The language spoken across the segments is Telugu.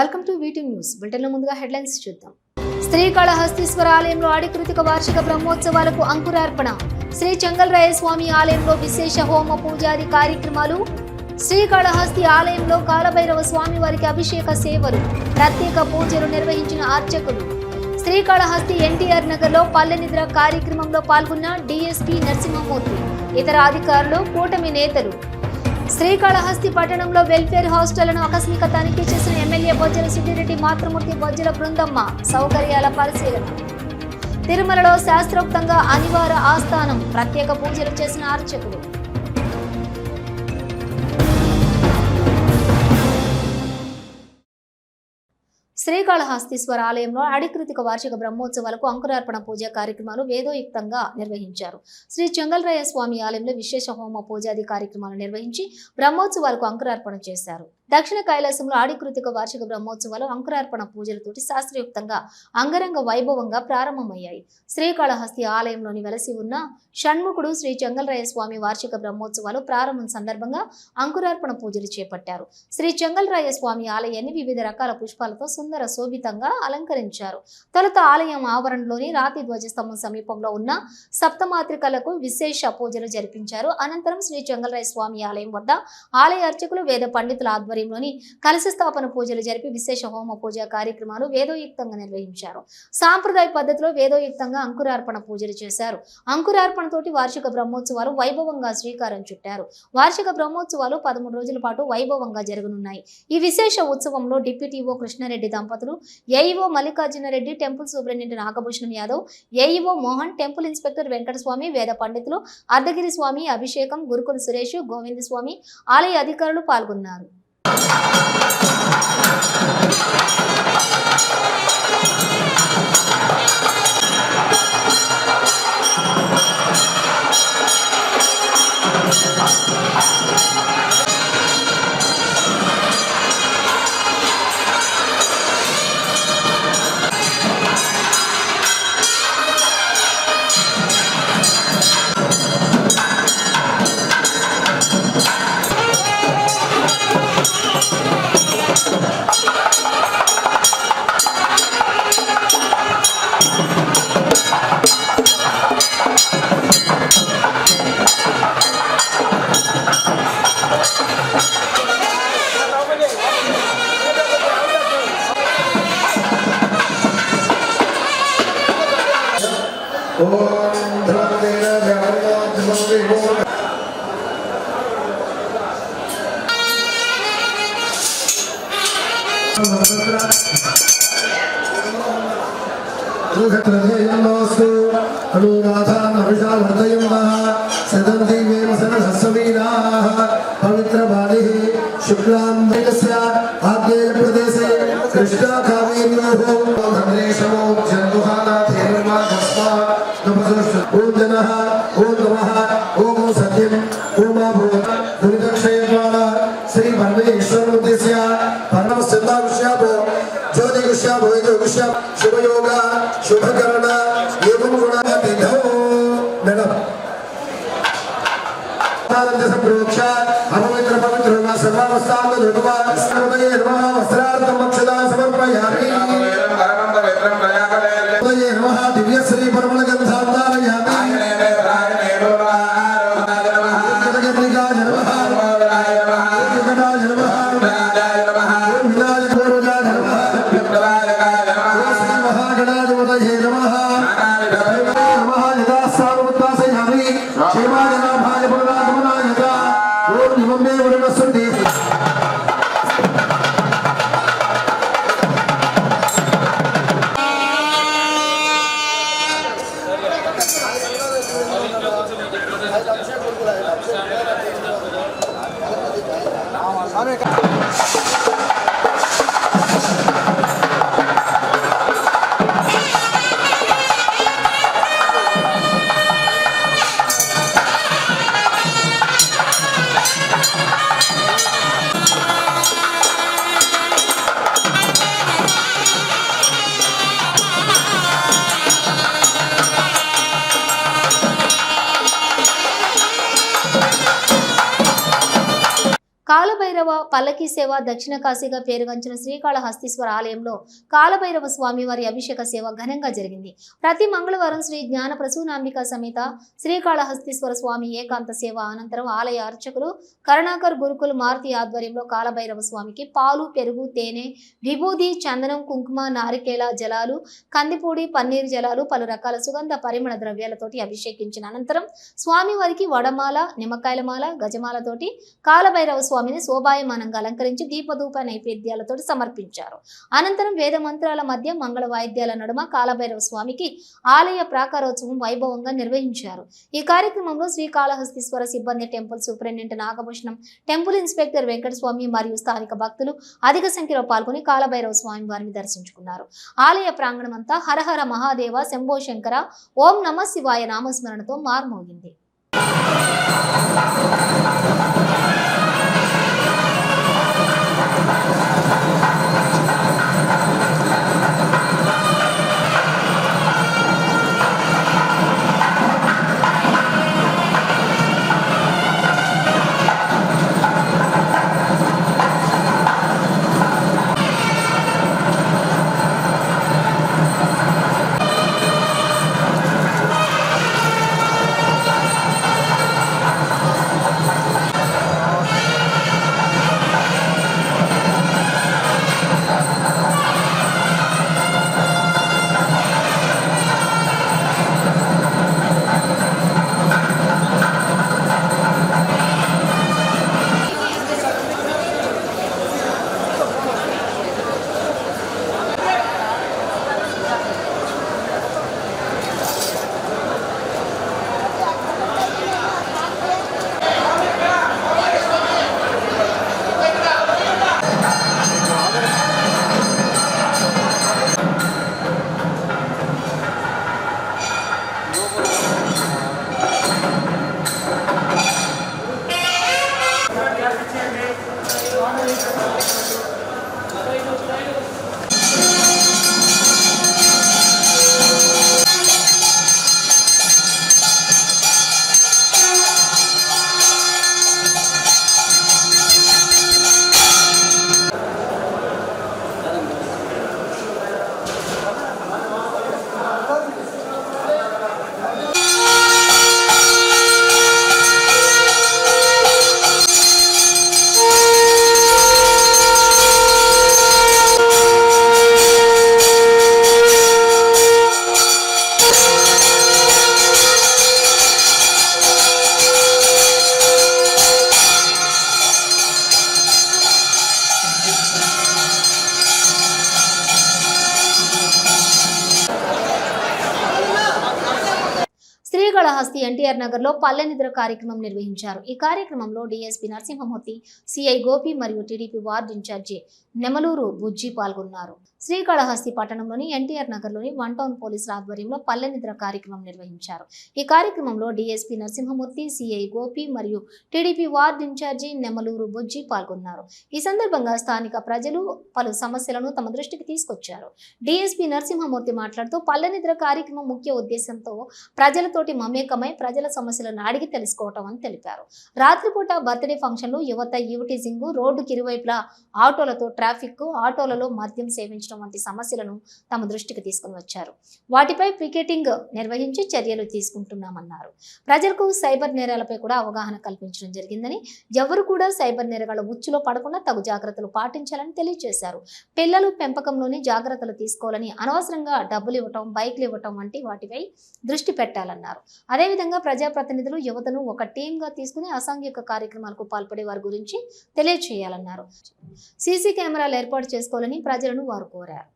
వెల్కమ్ టు వీటి న్యూస్. బులెటిన్లో ముందుగా హెడ్లైన్స్ చూద్దాం. శ్రీకాళహస్తీశ్వర ఆలయంలో ఆడికృతిక వార్షిక బ్రహ్మోత్సవాలకు అంకురార్పణ. శ్రీ చెంగల్రాయ స్వామి ఆలయంలో విశేష హోమ పూజాది కార్యక్రమాలు. శ్రీకాళహస్తి ఆలయంలో కాలభైరవ స్వామి వారికి అభిషేక సేవలు. ప్రత్యేక పూజలు నిర్వహించిన అర్చకులు శ్రీకాళహస్తి ఎన్టీఆర్ నగర్లో పల్లె నిద్ర కార్యక్రమంలో పాల్గొన్న డీఎస్పీ నరసింహమూర్తి. ఇతర అధికారులు కూటమి నేతలు. శ్రీకాళహస్తి పట్టణంలో వెల్ఫేర్ హాస్టళ్ళను ఆకస్మిక తనిఖీ చేసిన ఎమ్మెల్యే బొజ్జల సిద్దిరెడ్డి మాతృమూర్తి బొజ్జల బృందమ్మ సౌకర్యాల పరిశీలన. తిరుమలలో శాస్త్రోక్తంగా అనివార ఆస్థానం ప్రత్యేక పూజలు చేసిన అర్చకులు. శ్రీకాళహస్తీశ్వర ఆలయంలో అడికృతిక వార్షిక బ్రహ్మోత్సవాలకు అంకురార్పణ పూజ కార్యక్రమాలు వేదోయుక్తంగా నిర్వహించారు. శ్రీ చెంగల్రాయ స్వామి ఆలయంలో విశేష హోమ పూజాది కార్యక్రమాలు నిర్వహించి బ్రహ్మోత్సవాలకు అంకురార్పణ చేశారు. దక్షిణ కైలాసంలో ఆడికృతిక వార్షిక బ్రహ్మోత్సవాలు అంకురార్పణ పూజలతోటి శాస్త్రయుక్తంగా అంగరంగ వైభవంగా ప్రారంభమయ్యాయి. శ్రీకాళహస్తి ఆలయంలోని వెలసి ఉన్న షణ్ముఖుడు శ్రీ చెంగల్రాయ స్వామి వార్షిక బ్రహ్మోత్సవాలు ప్రారంభం సందర్భంగా అంకురార్పణ పూజలు చేపట్టారు. శ్రీ చెంగల్రాయ స్వామి ఆలయాన్ని వివిధ రకాల పుష్పాలతో సుందర శోభితంగా అలంకరించారు. తొలుత ఆలయం ఆవరణలోని రాతి ధ్వజస్తంభం సమీపంలో ఉన్న సప్తమాత్రికలకు విశేష పూజలు జరిపించారు. అనంతరం శ్రీ చెంగల్రాయ స్వామి ఆలయం వద్ద ఆలయ అర్చకులు వేద పండితుల ఆధ్వర్యంలోని కలశ స్థాపన పూజలు జరిపి విశేష హోమ పూజ కార్యక్రమాలు వేదోయుక్తంగా నిర్వహించారు. సాంప్రదాయ పద్ధతిలో వేదోయుక్తంగా అంకురార్పణ పూజలు చేశారు. అంకురార్పణతోటి వార్షిక బ్రహ్మోత్సవాలు వైభవంగా శ్రీకారం చుట్టారు. వార్షిక బ్రహ్మోత్సవాలు పదమూడు రోజుల పాటు వైభవంగా జరగనున్నాయి. ఈ విశేష ఉత్సవంలో డిప్యూటీఓ కృష్ణారెడ్డి దంపతులు AEO Mallikarjuna Reddy temple superintendent Nagabhushanam Yadav AEO Mohan temple inspector Venkataswamy వేద పండితులు అర్ధగిరి స్వామి అభిషేకం గురుకుల సురేష్ గోవింద స్వామి ఆలయ అధికారులు పాల్గొన్నారు. ఓం ఓం జనః ఓం నమః ఓం సత్యం ఓం భూత దురితక్షయద్వార శ్రీ పరమేశ్వరమూర్తిస్య పరమసిద్ధావిష్యాపో జ్యోతిగుష్యాపో యోగుష్య శుభయోగ శుభకరణ ఏవం గుణ మేడం సంప్రోక్ష అపవిత్ర పవిత్ర సర్వావస్థాంగ వస్త్రార్థం కాలభైరవ సేవ దక్షిణ కాశీగా పేరుగంచిన శ్రీకాళహస్తీశ్వర ఆలయంలో కాలభైరవ స్వామి వారి అభిషేక సేవ ఘనంగా జరిగింది. ప్రతి మంగళవారం శ్రీ జ్ఞాన ప్రసూనాంబిక సమేత శ్రీకాళహస్తీశ్వర స్వామి ఏకాంత సేవ అనంతరం ఆలయ అర్చకులు కరుణాకర్ గురుకులు మారుతి ఆధ్వర్యంలో కాలభైరవ స్వామికి పాలు పెరుగు తేనె విభూది చందనం కుంకుమ నారికేళ జలాలు కందిపూడి పన్నీర్ జలాలు పలు రకాల సుగంధ పరిమళ ద్రవ్యాలతోటి అభిషేకించిన అనంతరం స్వామివారికి వడమాల నిమ్మకాయల మాల గజమాలతోటి కాలభైరవ స్వామిని శోభాయమానంగా అలంకరించి దీపధూప నైపేద్యాలతో సమర్పించారు. అనంతరం వేద మంత్రాల మధ్య మంగళ వాయిద్యాల నడుమ కాలభైరవ స్వామికి ఆలయ ప్రాకారోత్సవం వైభవంగా నిర్వహించారు. ఈ కార్యక్రమంలో శ్రీకాళహస్తీశ్వర సిబ్బంది temple superintendent Nagabhushanam temple inspector Venkataswamy మరియు స్థానిక భక్తులు అధిక సంఖ్యలో పాల్గొని కాలభైరవ స్వామి వారిని దర్శించుకున్నారు. ఆలయ ప్రాంగణం అంతా హరహర మహాదేవ శంభో శంకర ఓం నమ శివాయ నామస్మరణతో మార్మోగింది. ఎన్టీఆర్ నగర్లో పల్లె నిద్ర కార్యక్రమం నిర్వహించారు. ఈ కార్యక్రమంలో డీఎస్పీ నరసింహమూర్తి సిఐ గోపి మరియు TDP ward incharge Nemaluru Bujji పాల్గొన్నారు. శ్రీకాళహస్తి పట్టణంలోని ఎన్టీఆర్ నగర్లోని వన్ టౌన్ పోలీసుల ఆధ్వర్యంలో పల్లె నిద్ర కార్యక్రమం నిర్వహించారు. ఈ కార్యక్రమంలో డీఎస్పీ నరసింహమూర్తి సిఐ గోపి మరియు TDP ward incharge Nemaluru Bujji పాల్గొన్నారు. ఈ సందర్భంగా స్థానిక ప్రజలు పలు సమస్యలను తమ దృష్టికి తీసుకొచ్చారు. డీఎస్పీ నరసింహమూర్తి మాట్లాడుతూ పల్లె నిద్ర కార్యక్రమం ముఖ్య ఉద్దేశంతో ప్రజలతోటి మమేకమై ప్రజల సమస్యలను అడిగి తెలుసుకోవటం అని తెలిపారు. రాత్రిపూట బర్త్డే ఫంక్షన్లు యువత ఈవిటీజింగ్ రోడ్డుకి ఇరువైపులా ఆటోలతో ట్రాఫిక్ ఆటోలలో మద్యం సేవించడం వంటి సమస్యలను తమ దృష్టికి తీసుకుని వచ్చారు. వాటిపై పికెటింగ్ నిర్వహించి చర్యలు తీసుకుంటున్నామన్నారు. ప్రజలకు సైబర్ నేరాలపై కూడా అవగాహన కల్పించడం జరిగిందని ఎవరు కూడా సైబర్ నేరగాళ్ళ ఉచ్చులో పడకుండా తగు జాగ్రత్తలు పాటించాలని తెలియజేశారు. పిల్లలు పెంపకంలోని జాగ్రత్తలు తీసుకోవాలని అనవసరంగా డబ్బులు ఇవ్వటం బైక్లు ఇవ్వటం వంటి వాటిపై దృష్టి పెట్టాలన్నారు. అదేవిధంగా ప్రజాప్రతినిధులు యువతను ఒక టీంగా తీసుకుని అసాంఘిక కార్యక్రమాలకు పాల్పడే వారి గురించి తెలియచేయాలన్నారు. సీసీ కెమెరాలు ఏర్పాటు చేసుకోవాలని ప్రజలను వారు కోరారు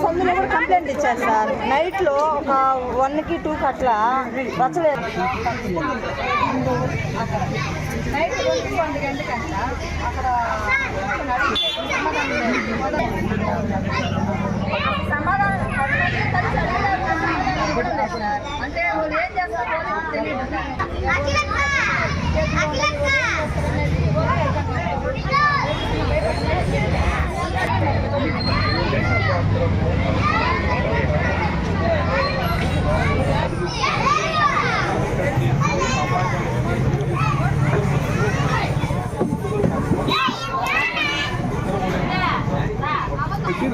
సందులో కూడా కంప్లైంట్ ఇచ్చారు సార్. నైట్లో ఒక వన్కి టూ కి అట్లా రచ్చలేదు నైట్ ఒంటి అక్కడ సమాధానం అంటే వాళ్ళు ఏం చేస్తారో తెలియదు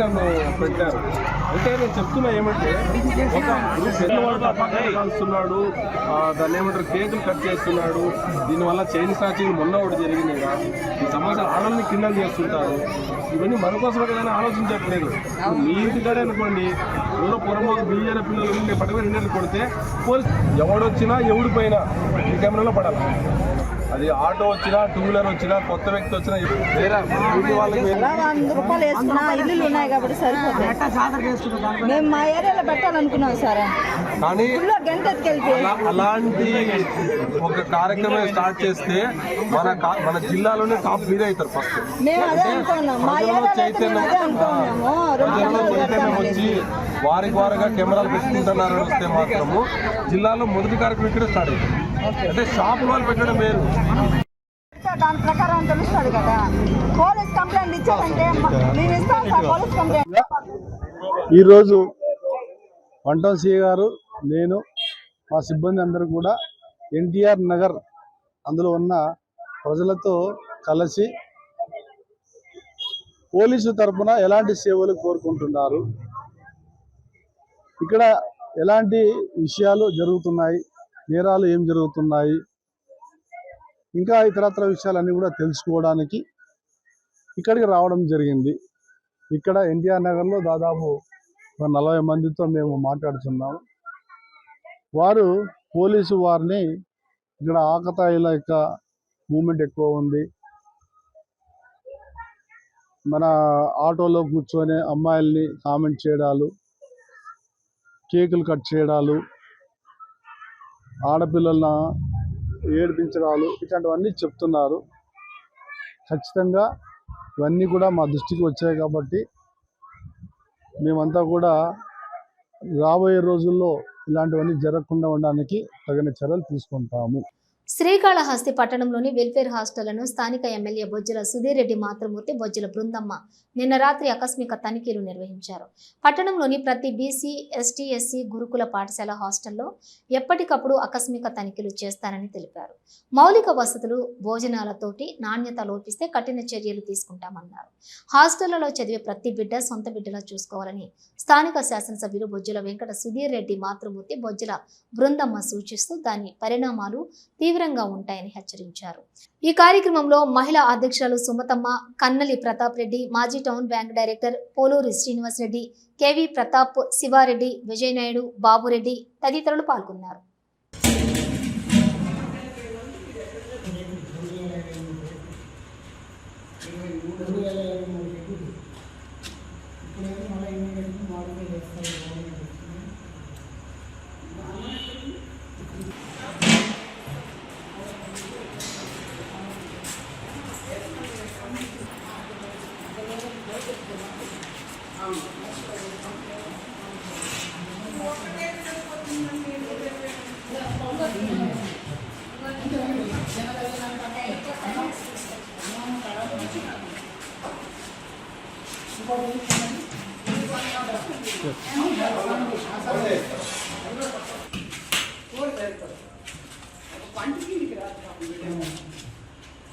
నన్ను పెట్టారు. అంటే నేను చెప్తున్నా ఏమంటే ఒక కాల్స్తున్నాడు దాన్ని ఏమంటారు కేకులు కట్ చేస్తున్నాడు. దీనివల్ల చైన్ స్నాచింగ్ మొన్న ఒకటి జరిగింది కదా. ఈ సమాజం ఆడల్ని కింద చేస్తుంటారు. ఇవన్నీ మన కోసమే కదా అని ఆలోచించట్లేదు. మీ ఇంటికాడే అనుకోండి ఎవరో పొరమోకు బియ్యన పిల్లలు పట్టుకుని రెండు కొడితే పోలీస్ ఎవడొచ్చినా ఎవడు పోయినా ఈ కెమెరాలో పడాలి. అది ఆటో వచ్చినా టూ వీలర్ వచ్చినా కొత్త వ్యక్తి వచ్చినా వేరే ఊరి వాళ్ళకి వేరే అలా వంద రూపాయలు వేసుకున్నా ఇల్లులు ఉన్నాయి కాబట్టి సరిపోతుంది మేము మా ఏరియాలో పెట్టాలనుకున్నాం సార్. కానీ అలాంటి ఒక కార్యక్రమం స్టార్ట్ చేస్తే మన మన జిల్లాలోనే టాప్ మీరే అవుతారు ఫస్ట్. చైతన్యం. వచ్చి వారికి వారుగా కెమెరాలు పెట్టుకుంటున్నారని వస్తే మాత్రము జిల్లాలో మొదటి కార్యక్రమం ఇక్కడ స్టార్ట్ అవుతుంది. అంటే వాళ్ళు పెట్టడం వేరు. దాని ప్రకారం తెలుస్తుంది కదా. పోలీస్ కంప్లైంట్ ఇచ్చారంటే మేము ఇస్తాం సార్ పోలీస్ కంప్లైంట్. ఈరోజు వంటం సిఏ గారు నేను మా సిబ్బంది అందరూ కూడా ఎన్టీఆర్ నగర్ అందులో ఉన్న ప్రజలతో కలిసి పోలీసు తరపున ఎలాంటి సేవలు కోరుకుంటున్నారు? ఇక్కడ ఎలాంటి విషయాలు జరుగుతున్నాయి? నేరాలు ఏం జరుగుతున్నాయి? ఇంకా ఇతరత్ర విషయాలన్నీ కూడా తెలుసుకోవడానికి ఇక్కడికి రావడం జరిగింది. ఇక్కడ ఎన్టీఆర్ నగర్లో దాదాపు ఒక నలభై మందితో మేము మాట్లాడుతున్నాము వారు పోలీసు వారిని ఇక్కడ ఆకతాయిల యొక్క మూమెంట్ ఎక్కువ ఉంది. మన ఆటోలో కూర్చొని అమ్మాయిల్ని కామెంట్ చేయడాలు కేకులు కట్ చేయడాలు ఆడపిల్లలను ఏడిపించడాలు ఇట్లాంటివన్నీ చెప్తున్నారు. ఖచ్చితంగా ఇవన్నీ కూడా మా దృష్టికి వచ్చాయి కాబట్టి మేమంతా కూడా రాబోయే రోజుల్లో ఇలాంటివన్నీ జరగకుండా ఉండడానికి తగిన చర్యలు తీసుకుంటాము. శ్రీకాళహస్తి పట్టణంలోని వెల్ఫేర్ హాస్టళ్ళను స్థానిక ఎమ్మెల్యే బొజ్జల సుధీర్ రెడ్డి మాతృమూర్తి బొజ్జల బృందమ్మ నిన్న రాత్రి ఆకస్మిక తనిఖీలు నిర్వహించారు. పట్టణంలోని ప్రతి బీసీ ఎస్టీ ఎస్సీ గురుకుల పాఠశాల హాస్టల్లో ఎప్పటికప్పుడు ఆకస్మిక తనిఖీలు చేస్తారని తెలిపారు. మౌలిక వసతులు భోజనాలతోటి నాణ్యత లోపిస్తే కఠిన చర్యలు తీసుకుంటామన్నారు. హాస్టళ్ళలో చదివే ప్రతి బిడ్డ సొంత బిడ్డలా చూసుకోవాలని స్థానిక శాసనసభ్యులు బొజ్జల వెంకట సుధీర్ రెడ్డి మాతృమూర్తి బొజ్జల బృందమ్మ సూచిస్తూ దాని పరిణామాలు తీవ్ర తీవ్రంగా ఉంటాయని హెచ్చరించారు. ఈ కార్యక్రమంలో మహిళా అధ్యక్షురాలు సుమతమ్మ కన్నలి ప్రతాప్ రెడ్డి మాజీ town bank director Poluri Srinivas Reddy KV Pratap Siva Reddy Vijaya Naidu Babu Reddy తదితరులు పాల్గొన్నారు.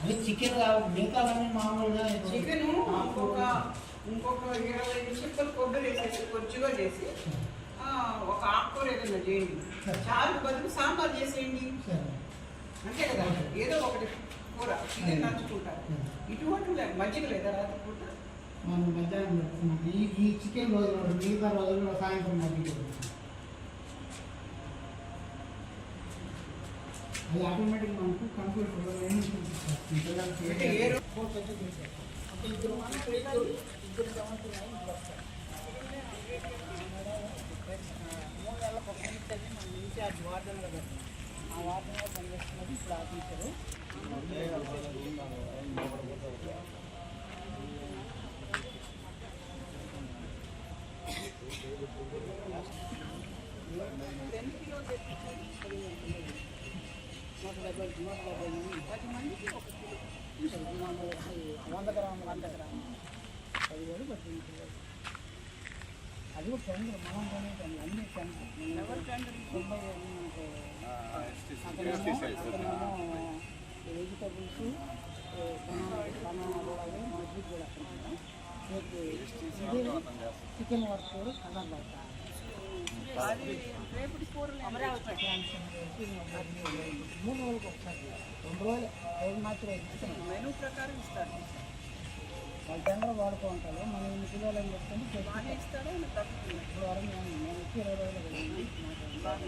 అది చికెన్ కాదు మిగతావన్నీ మామూలుగా చికెన్ ఇంకొక ఇంకొక ఇరవై నిమిషాలు కొబ్బరి వేసేసి కొద్దిగా చేసి ఆ, ఒక ఆకుకూర ఏదైనా చేయండి చారు బదులు సాంబార్ చేసేయండి అంతే కదా ఏదో ఒకటి కూర చికెన్ నంచుకుంటారు ఇటువంటి లే- మజ్జిగ లేదా రాత్రిపూట మనం మధ్యాహ్నం పెడుతున్నాం ఈ ఈ చికెన్ రోజులు మిగతా రోజుల్లో సాయంత్రం మధ్య పెడుతున్నాం అది ఆటోమేటిక్ మనకు కంప్యూటర్లో ఏమి చూపిస్తుంది పిల్లలకి అంటే ఏ రో- వెజిటబుల్స్ బనానా బనానా కూడా మజ్జిగ కూడా చికెన్ వర్క్ కదర్ మూడు రోజులకు ఒకసారి రెండు రోజులు రోజు మాత్రం మెనూ ప్రకారం ఇస్తారు వాళ్ళు టెండర్ వాడుకుంటారు మనం ఎన్ని కిలోలు అని చెప్తే బాగానే ఇప్పుడు వరకు నేను వచ్చి ఇరవై రోజులు కలిగింది బాగా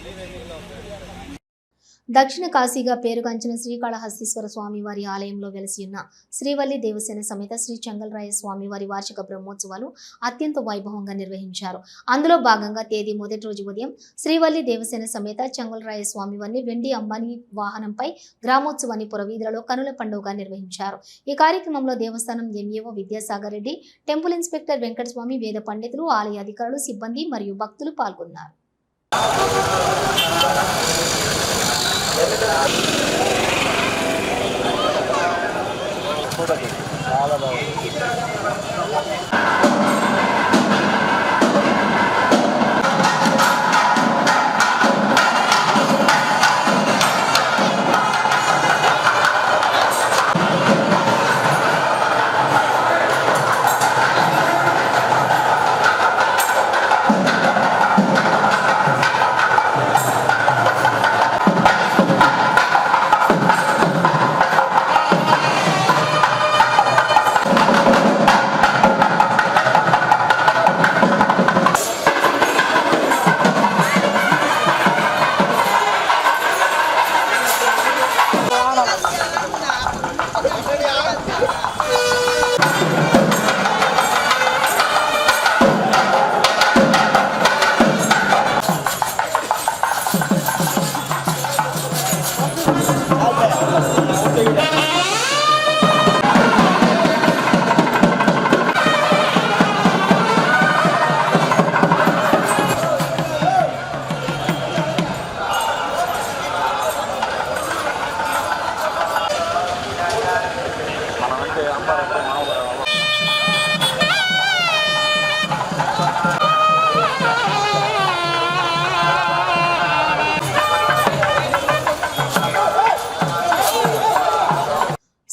మాట్లాడే లోపల దక్షిణ కాశీగా పేరుగాంచిన శ్రీకాళహస్తీశ్వర స్వామి వారి ఆలయంలో వెలసి ఉన్న శ్రీవల్లి దేవసేన సమేత శ్రీ చెంగల్రాయ స్వామివారి వార్షిక బ్రహ్మోత్సవాలు అత్యంత వైభవంగా నిర్వహించారు. అందులో భాగంగా తేదీ మొదటి రోజు ఉదయం శ్రీవల్లి దేవసేన సమేత చెంగల్రాయ స్వామి వారిని వెండి అంబానీ వాహనంపై గ్రామోత్సవాన్ని పురవీధులలో కనుల పండుగగా నిర్వహించారు. ఈ కార్యక్రమంలో దేవస్థానం MAO Vidyasagar Reddy temple inspector Venkataswamy వేద పండితులు ఆలయ అధికారులు సిబ్బంది మరియు భక్తులు పాల్గొన్నారు. Thank you.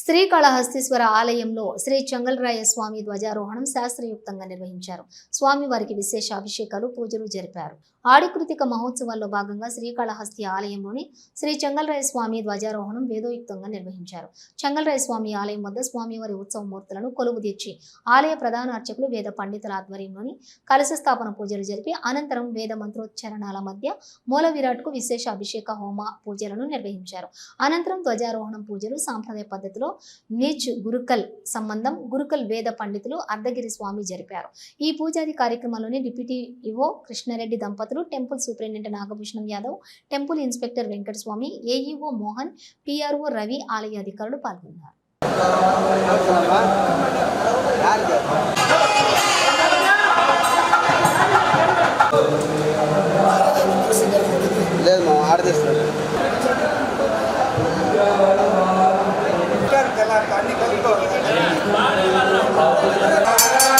శ్రీకాళహస్తీశ్వర ఆలయంలో శ్రీ చెంగల్రాయ స్వామి ధ్వజారోహణం శాస్త్రయుక్తంగా నిర్వహించారు. స్వామి వారికి విశేష అభిషేకాలు పూజలు జరిపారు. ఆడికృతిక మహోత్సవాల్లో భాగంగా శ్రీకాళహస్తి ఆలయంలోని శ్రీ చెంగల్రాయ స్వామి ధ్వజారోహణం వేదోయుక్తంగా నిర్వహించారు. చెంగల్రాయ స్వామి ఆలయం వద్ద స్వామివారి ఉత్సవ మూర్తులను కొలువు తీర్చి ఆలయ ప్రధాన అర్చకులు వేద పండితుల ఆధ్వర్యంలోని కలశ స్థాపన పూజలు జరిపి అనంతరం వేద మంత్రోచ్చరణాల మధ్య మూల విరాట్కు విశేష అభిషేక హోమ పూజలను నిర్వహించారు. అనంతరం ధ్వజారోహణం పూజలు సాంప్రదాయ పద్ధతిలో నీచ్ గురుకల్ సంబంధం గురుకల్ వేద పండితులు అర్ధగిరి స్వామి జరిపారు. ఈ పూజాది కార్యక్రమంలోని డిప్యూటీ ఇవో కృష్ణారెడ్డి దంపతులు temple superintendent Nagabhushanam Yadav temple inspector Venkataswamy AEO Mohan PRO Ravi ఆలయ అధికారులు పాల్గొన్నారు. లేదు మా ఆడదీస్తున్నాడు శ్రీ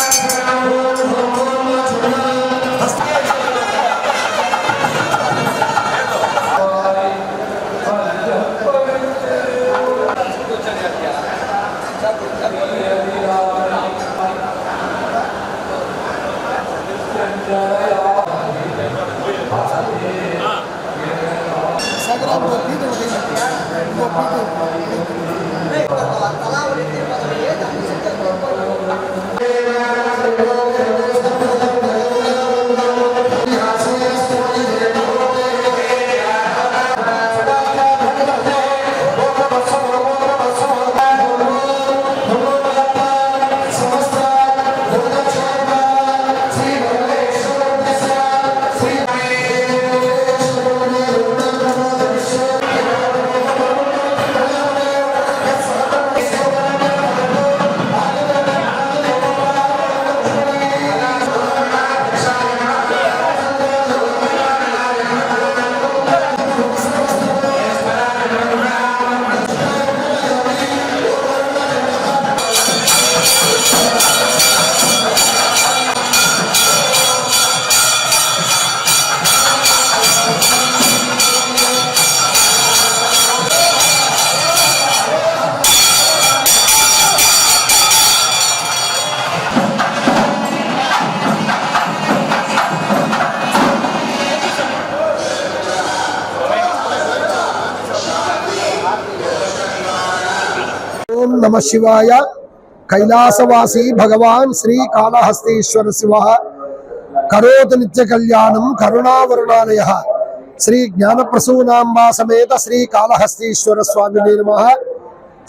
ఓం నమ శివాయ. కైలాసవాసి భగవాన్ శ్రీ కాళహస్తీశ్వర శివ. కరోతు నిత్య కళ్యాణం కరుణావరుణాలయ. శ్రీ జ్ఞానప్రసూనాంబా సమేత శ్రీ కాళహస్తీశ్వర స్వామిని నమ.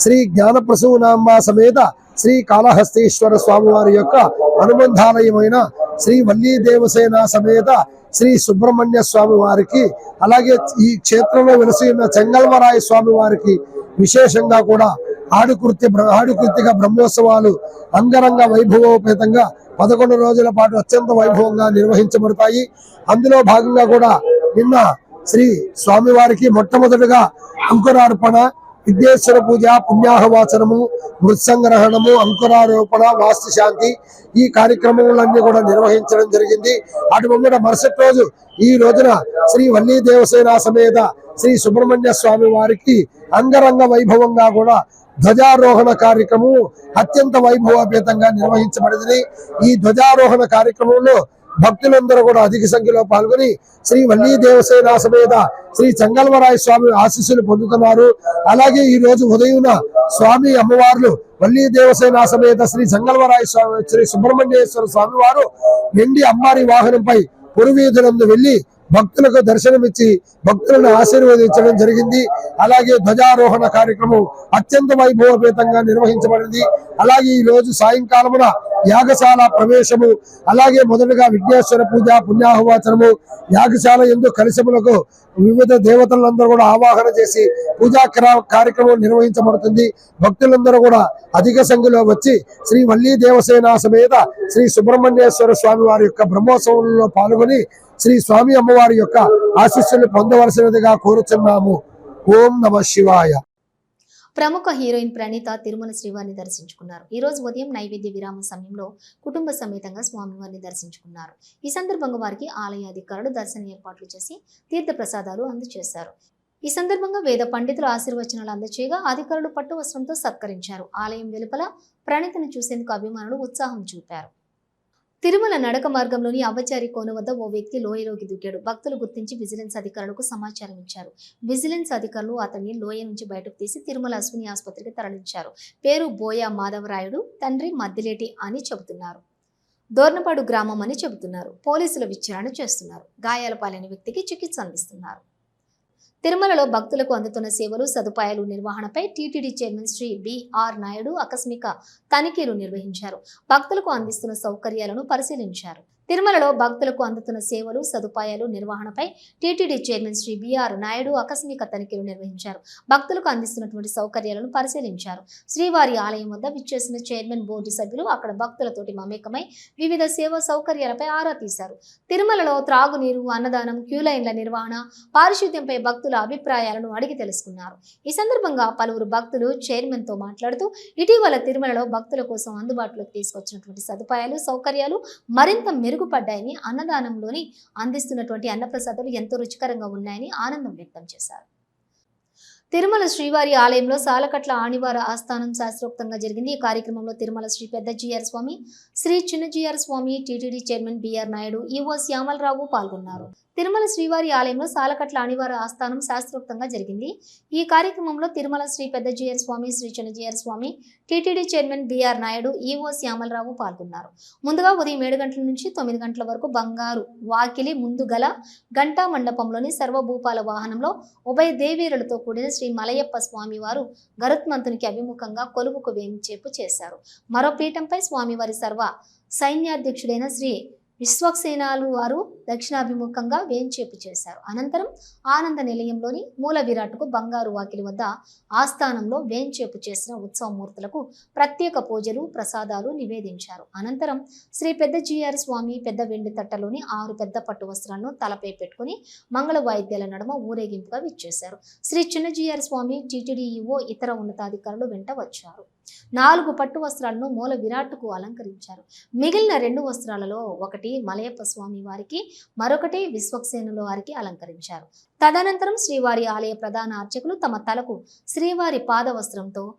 శ్రీ జ్ఞానప్రసూనాంబా సమేత శ్రీ కాళహస్తీశ్వర స్వామి వారి యొక్క అనుబంధాలయమైన శ్రీ వల్లీ దేవసేన సమేత శ్రీ సుబ్రహ్మణ్య స్వామి వారికి అలాగే ఈ క్షేత్రంలో వెలిసి ఉన్న చెంగల్వరాయ స్వామి వారికి విశేషంగా కూడా ఆడుకృత్య బ్ర- బ్రహ్మోత్సవాలు అంగరంగ వైభవోపేతంగా పదకొండు రోజుల పాటు అత్యంత వైభవంగా నిర్వహించబడతాయి. అందులో భాగంగా కూడా నిన్న శ్రీ స్వామివారికి మొట్టమొదటిగా అంకురార్పణ విఘ్నేశ్వర పూజ పుణ్యాహవాచనము మృత్సంగ్రహణము అంకురారోపణ వాస్తు శాంతి ఈ కార్యక్రమములన్నీ కూడా నిర్వహించడం జరిగింది. అటు ముందు మరుసటి రోజు ఈ రోజున శ్రీ వల్లీ దేవసేన సమేత శ్రీ సుబ్రహ్మణ్య స్వామి వారికి అంగరంగ వైభవంగా కూడా ధ్వజారోహణ కార్యక్రమం అత్యంత వైభవోపేతంగా నిర్వహించబడింది. ఈ ధ్వజారోహణ కార్యక్రమంలో భక్తులందరూ కూడా అధిక సంఖ్యలో పాల్గొని శ్రీ వల్లీ దేవసేన సమేత శ్రీ చంగల్వరాయ స్వామి ఆశీస్సులు పొందుతున్నారు. అలాగే ఈ రోజు ఉదయం స్వామి అమ్మవార్లు వల్లీ దేవసేన సమేత శ్రీ చంగల్వరాయ స్వామి శ్రీ సుబ్రహ్మణ్యేశ్వర స్వామి వారు వెండి అమ్మారి వాహనంపై పురువీధులందు వెళ్ళి భక్తులకు దర్శనమిచ్చి భక్తులను ఆశీర్వదించడం జరిగింది. అలాగే ధ్వజారోహణ కార్యక్రమం అత్యంత వైభవపేతంగా నిర్వహించబడింది. అలాగే ఈ రోజు సాయంకాలమున యాగశాల ప్రవేశము అలాగే మొదటగా విఘ్నేశ్వర పూజ పుణ్యాహువాచనము యాగశాల ఎందు కలిశములకు వివిధ దేవతలందరూ కూడా ఆవాహన చేసి పూజా కార్యక్రమం నిర్వహించబడుతుంది. భక్తులందరూ కూడా అధిక సంఖ్యలో వచ్చి శ్రీ వల్లీ దేవసేన సమేత శ్రీ సుబ్రహ్మణ్యేశ్వర స్వామి వారి యొక్క బ్రహ్మోత్సవంలో పాల్గొని శ్రీ స్వామి అమ్మవారి యొక్క ఆశీస్సులు పొందవలసినదిగా కోరుతున్నాము ఓం నమ శివాయ. ప్రముఖ హీరోయిన్ ప్రణీత తిరుమల శ్రీవారిని దర్శించుకున్నారు. ఈ రోజు ఉదయం నైవేద్య విరామ సమయంలో కుటుంబ సమేతంగా స్వామివారిని దర్శించుకున్నారు. ఈ సందర్భంగా వారికి ఆలయ అధికారులు దర్శన ఏర్పాట్లు చేసి తీర్థ ప్రసాదాలు అందజేశారు ఈ సందర్భంగా వేద పండితులు ఆశీర్వచనాలు అందచేయగా అధికారులు పట్టు వస్త్రంతో సత్కరించారు. ఆలయం వెలుపల ప్రణీతను చూసేందుకు అభిమానులు ఉత్సాహం చూపారు. తిరుమల నడక మార్గంలోని అవచారి కోన వద్ద ఓ వ్యక్తి లోయలోకి దిగాడు. భక్తులు గుర్తించి విజిలెన్స్ అధికారులకు సమాచారం ఇచ్చారు. విజిలెన్స్ అధికారులు అతన్ని లోయ నుంచి బయటకు తీసి తిరుమల అశ్విని ఆసుపత్రికి తరలించారు. పేరు బోయ మాధవరాయుడు తండ్రి మద్దిలేటి అని చెబుతున్నారు. దోర్నపాడు గ్రామం అని చెబుతున్నారు. పోలీసులు విచారణ చేస్తున్నారు. గాయాల పాలైన వ్యక్తికి చికిత్స అందిస్తున్నారు. తిరుమలలో భక్తులకు అందుతున్న సేవలు సదుపాయాలు నిర్వహణపై TTD chairman Shri BR Naidu ఆకస్మిక తనిఖీలు నిర్వహించారు. భక్తులకు అందిస్తున్న సౌకర్యాలను పరిశీలించారు. తిరుమలలో భక్తులకు అందుతున్న సేవలు సదుపాయాలు నిర్వహణపై TTD chairman Shri BR Naidu ఆకస్మిక తనిఖీలు నిర్వహించారు. భక్తులకు అందిస్తున్నటువంటి సౌకర్యాలను పరిశీలించారు. శ్రీవారి ఆలయం వద్ద విచ్చేసిన చైర్మన్ బోర్డు సభ్యులు అక్కడ భక్తులతోటి మమేకమై వివిధ సేవా సౌకర్యాలపై ఆరా తీశారు. తిరుమలలో త్రాగునీరు అన్నదానం క్యూలైన్ల నిర్వహణ పారిశుద్ధ్యంపై భక్తుల అభిప్రాయాలను అడిగి తెలుసుకున్నారు. ఈ సందర్భంగా పలువురు భక్తులు చైర్మన్తో మాట్లాడుతూ ఇటీవల తిరుమలలో భక్తుల కోసం అందుబాటులోకి తీసుకొచ్చినటువంటి సదుపాయాలు సౌకర్యాలు మరింత మెరుగుపడ్డాయని అన్నదానంలోని అందిస్తున్నటువంటి అన్నప్రసాదాలు ఎంతో రుచికరంగా ఉన్నాయని ఆనందం వ్యక్తం చేశారు. తిరుమల శ్రీవారి ఆలయంలో సాలకట్ల ఆణివార ఆస్థానం శాస్త్రోక్తంగా జరిగింది. ఈ కార్యక్రమంలో తిరుమల శ్రీ పెద్ద Jeeyar Swamy Shri Chinna Jeeyar Swamy TTD chairman BR Naidu EO Syamala Rao పాల్గొన్నారు. తిరుమల శ్రీవారి ఆలయంలో సాలకట్ల ఆణివార ఆస్థానం శాస్త్రోక్తంగా జరిగింది. ఈ కార్యక్రమంలో Tirumala Shri Pedda Jeeyar Swamy Shri Chinna Jeeyar Swamy TTD chairman BR Naidu EO Syamala Rao పాల్గొన్నారు. ముందుగా ఉదయం ఏడు గంటల నుంచి తొమ్మిది గంటల వరకు బంగారు వాకిలి ముందు గల గంటా మండపంలోని సర్వభూపాల వాహనంలో ఉభయ దేవీరులతో కూడిన శ్రీ మలయప్ప స్వామివారు గరుత్మంతునికి అభిముఖంగా కొలువుకు వేంచేపు చేశారు. మరో పీఠంపై స్వామివారి సర్వ సైన్యాధ్యక్షుడైన శ్రీ విశ్వక్సేనాలు వారు దక్షిణాభిముఖంగా వేంచేపు చేశారు. అనంతరం ఆనంద నిలయంలోని మూల విరాట్కు బంగారు వాకిలి వద్ద ఆస్థానంలో వేంచేపు చేసిన ఉత్సవమూర్తులకు ప్రత్యేక పూజలు ప్రసాదాలు నివేదించారు. అనంతరం శ్రీ పెద్ద జిఆర్ స్వామి పెద్ద వెండి తట్టలోని ఆరు పెద్ద పట్టు వస్త్రాలను తలపై పెట్టుకుని మంగళ వాయిద్యాల నడుమ ఊరేగింపుగా విచ్చేశారు. శ్రీ చిన్న జీఆర్ స్వామి టీటీడీఈఓ ఇతర ఉన్నతాధికారులు వెంట వచ్చారు. నాలుగు పట్టు వస్త్రాలను మూల విరాట్కు అలంకరించారు. మిగిలిన రెండు వస్త్రాలలో ఒకటి మలయప్ప స్వామి వారికి మరొకటి విశ్వక్సేనుల వారికి అలంకరించారు. తదనంతరం శ్రీవారి ఆలయ ప్రధాన అర్చకులు తమ తలకు శ్రీవారి పాద వస్త్రంతో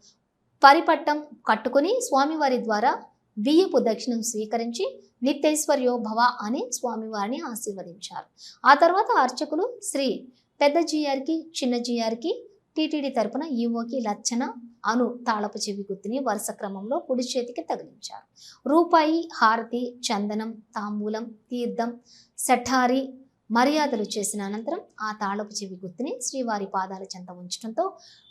పరిపట్టం కట్టుకుని స్వామివారి ద్వారా బియ్యపు దక్షిణం స్వీకరించి నిత్యైశ్వర్యో భవ అని స్వామివారిని ఆశీర్వదించారు. ఆ తర్వాత అర్చకులు శ్రీ పెద్ద జీఆర్కి చిన్న జీఆర్కి టీటీడీ తరపున ఈవోకి లచ్చన అను తాళపు చెవి గుత్తిని వరుస క్రమంలో కుడి చేతికి తగిలించారు. రూపాయి హారతి చందనం తాంబూలం తీర్థం సఠారి మర్యాదలు చేసిన అనంతరం ఆ తాళపు చెవి గుర్తుని శ్రీవారి పాదాల చెంత ఉంచడంతో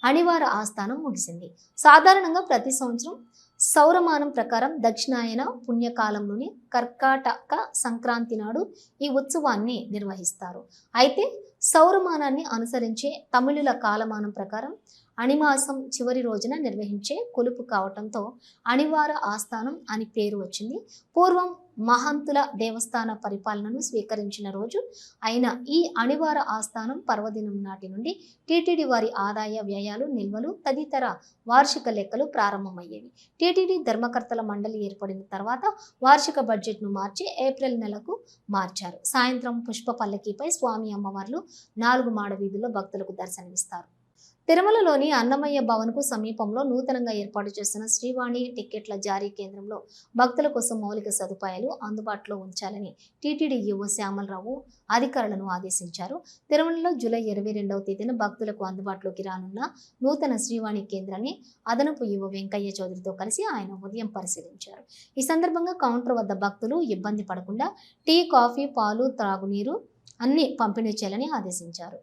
అణివార ఆస్థానం ముగిసింది. సాధారణంగా ప్రతి సంవత్సరం సౌరమానం ప్రకారం దక్షిణాయన పుణ్యకాలంలోని కర్కాటక సంక్రాంతి నాడు ఈ ఉత్సవాన్ని నిర్వహిస్తారు. అయితే సౌరమానాన్ని అనుసరించే తమిళుల కాలమానం ప్రకారం అణిమాసం చివరి రోజున నిర్వహించే కొలుపు కావటంతో అణివార ఆస్థానం అని పేరు వచ్చింది. పూర్వం మహంతుల దేవస్థాన పరిపాలనను స్వీకరించిన రోజు అయిన ఈ అణివార ఆస్థానం పర్వదినం నాటి నుండి టీటీడీ వారి ఆదాయ వ్యయాలు నిల్వలు తదితర వార్షిక లెక్కలు ప్రారంభమయ్యేవి. టీటీడీ ధర్మకర్తల మండలి ఏర్పడిన తర్వాత వార్షిక బడ్జెట్ను మార్చి ఏప్రిల్ నెలకు మార్చారు. సాయంత్రం పుష్ప పల్లకీపై స్వామి అమ్మవార్లు నాలుగు మాడ వీధుల్లో భక్తులకు దర్శనమిస్తారు. తిరుమలలోని అన్నమయ్య భవన్కు సమీపంలో నూతనంగా ఏర్పాటు చేసిన శ్రీవాణి టిక్కెట్ల జారీ కేంద్రంలో భక్తుల కోసం మౌలిక సదుపాయాలు అందుబాటులో ఉంచాలని టీటీడీ యువ శ్యామలరావు అధికారులను ఆదేశించారు. తిరుమలలో జూలై ఇరవై రెండవ తేదీన భక్తులకు అందుబాటులోకి రానున్న నూతన శ్రీవాణి కేంద్రాన్ని అదనపు యువ వెంకయ్య చౌదరితో కలిసి ఆయన ఉదయం పరిశీలించారు. ఈ సందర్భంగా కౌంటర్ వద్ద భక్తులు ఇబ్బంది పడకుండా టీ కాఫీ పాలు త్రాగునీరు అన్ని పంపిణీ చేయాలని ఆదేశించారు.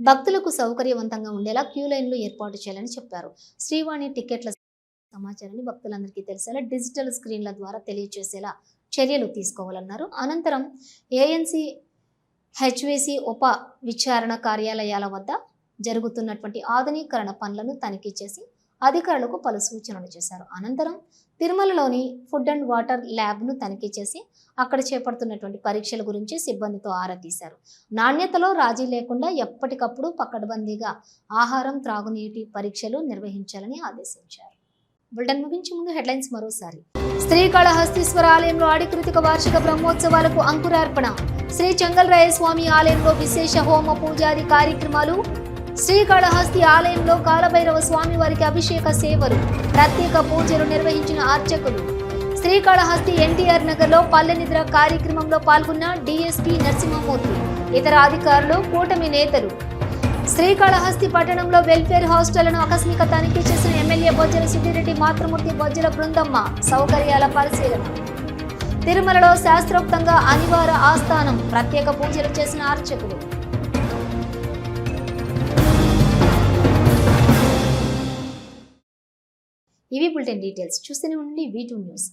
భక్తులకు సౌకర్యవంతంగా ఉండేలా క్యూ లైన్లు ఏర్పాటు చేయాలని చెప్పారు. శ్రీవాణి టికెట్ల సమాచారాన్ని భక్తులందరికీ తెలిసేలా డిజిటల్ స్క్రీన్ల ద్వారా తెలియజేసేలా చర్యలు తీసుకోవాలన్నారు. అనంతరం ఏఎన్సి హెచ్వేసి ఉప విచారణ కార్యాలయాల వద్ద జరుగుతున్నటువంటి ఆధునీకరణ పనులను తనిఖీ చేసి అధికారులకు పలు సూచనలు చేశారు. అనంతరం తిరుమలలోని ఫుడ్ అండ్ వాటర్ ల్యాబ్ను తనిఖీ చేసి అక్కడ చేపడుతున్నటువంటి పరీక్షల గురించి సిబ్బందితో ఆరా తీశారు. నాణ్యతలో రాజీ లేకుండా ఎప్పటికప్పుడు పక్కడబందీగా ఆహారం త్రాగునీటి పరీక్షలు నిర్వహించాలని ఆదేశించారు. బులెటిన్ ముగించే ముందు హెడ్లైన్స్ మరోసారి. శ్రీకాళహస్తీశ్వర ఆలయంలో ఆడికృతిక వార్షిక బ్రహ్మోత్సవాలకు అంకురార్పణ. శ్రీ చెంగల్రాయ స్వామి ఆలయంలో విశేష హోమ పూజాది కార్యక్రమాలు శ్రీకాళహస్తి ఆలయంలో కాలభైరవ స్వామివారికి అభిషేక సేవలు ప్రత్యేక పూజలు నిర్వహించిన అర్చకులు. శ్రీకాళహస్తి ఎన్టీఆర్ నగర్లో పల్లెనిద్ర కార్యక్రమంలో పాల్గొన్న డిఎస్పీ నరసింహమూర్తి ఇతర అధికారులు కూటమి నేతలు. శ్రీకాళహస్తి పట్టణంలో వెల్ఫేర్ హాస్టళ్ళను ఆకస్మిక తనిఖీ చేసిన ఎమ్మెల్యే బొజ్జల సుద్దిరెడ్డి మాతృమూర్తి బొజ్జల బృందమ్మ సౌకర్యాల పరిశీలన. తిరుమలలో శాస్త్రోక్తంగా అనివార ఆస్థానం ప్రత్యేక పూజలు చేసిన అర్చకులు. ఇవి బులెటిన్ డీటెయిల్స్. చూస్తూనే ఉండండి వీ న్యూస్